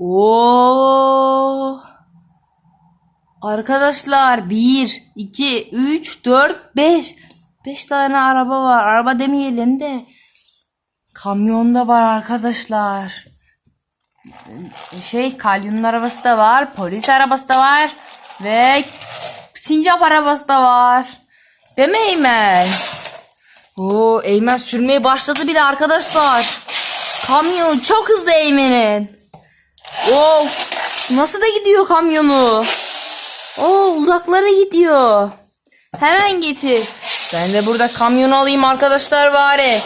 Oo. Arkadaşlar 1, 2, 3, 4, 5. 5 tane araba var. Araba demeyelim de. Kamyon da var arkadaşlar. Şey kalyonun arabası da var. Polis arabası da var. Ve sincap arabası da var. Değil mi Eymen? Oo, Eymen sürmeye başladı bile arkadaşlar. Kamyon çok hızlı Eymen'in. Of nasıl da gidiyor kamyonu. Oo uzaklara gidiyor. Hemen getir. Ben de burada kamyonu alayım arkadaşlar bari.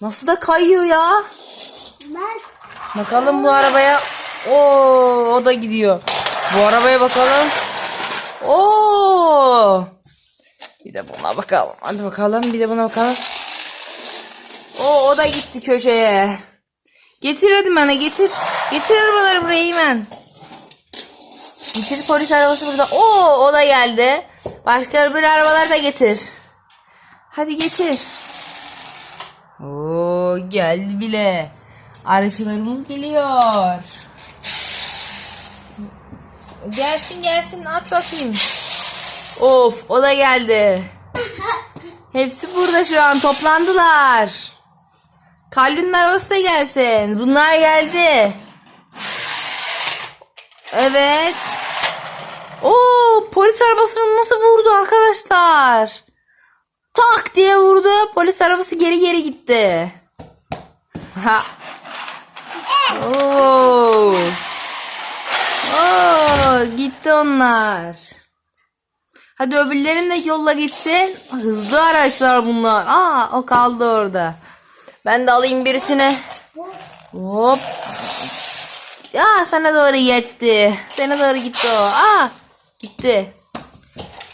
Nasıl da kayıyor ya. Bakalım bu arabaya. Oo o da gidiyor. Bu arabaya bakalım. Oo. Bir de buna bakalım. Hadi bakalım bir de buna bakalım. Oo o da gitti köşeye. Getir hadi bana getir. Getir arabaları buraya hemen. Getir polis arabası burada. Oo o da geldi. Başka bir arabalar da getir. Hadi getir. Oo geldi bile. Araçlarımız geliyor. Gelsin gelsin at bakayım. Of o da geldi. Hepsi burada şu an toplandılar. Arabası da gelsin. Bunlar geldi. Evet. Oo polis arabasını nasıl vurdu arkadaşlar? Tak diye vurdu. Polis arabası geri geri gitti. Ha. Oo. Oo, gitti onlar. Hadi öbürlerin de yolla gitsin. Hızlı araçlar bunlar. Aa o kaldı orada. Ben de alayım birisini. Hop. Ya sana doğru gitti. Sana doğru gitti o. Aa gitti.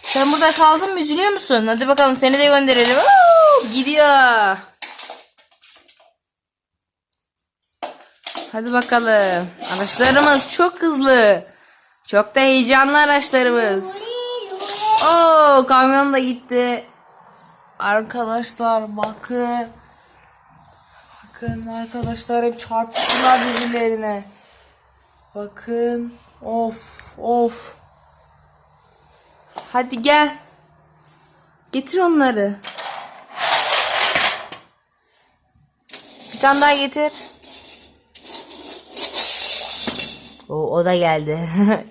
Sen burada kaldın mı üzülüyor musun? Hadi bakalım seni de gönderelim. Oo, gidiyor. Hadi bakalım. Araçlarımız çok hızlı. Çok da heyecanlı araçlarımız. Oo kamyon da gitti. Arkadaşlar bakın. Bakın arkadaşlar hep çarptılar birbirlerine. Bakın. Of of. Hadi gel. Getir onları. Bir tane daha getir. O, o da geldi.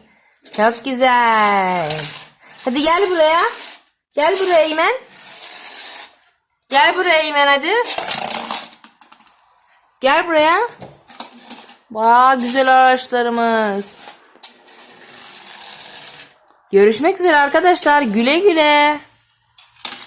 Çok güzel. Hadi gel buraya. Gel buraya Eymen. Gel buraya Eymen hadi. Gel buraya. Vaa güzel araçlarımız. Görüşmek üzere arkadaşlar. Güle güle.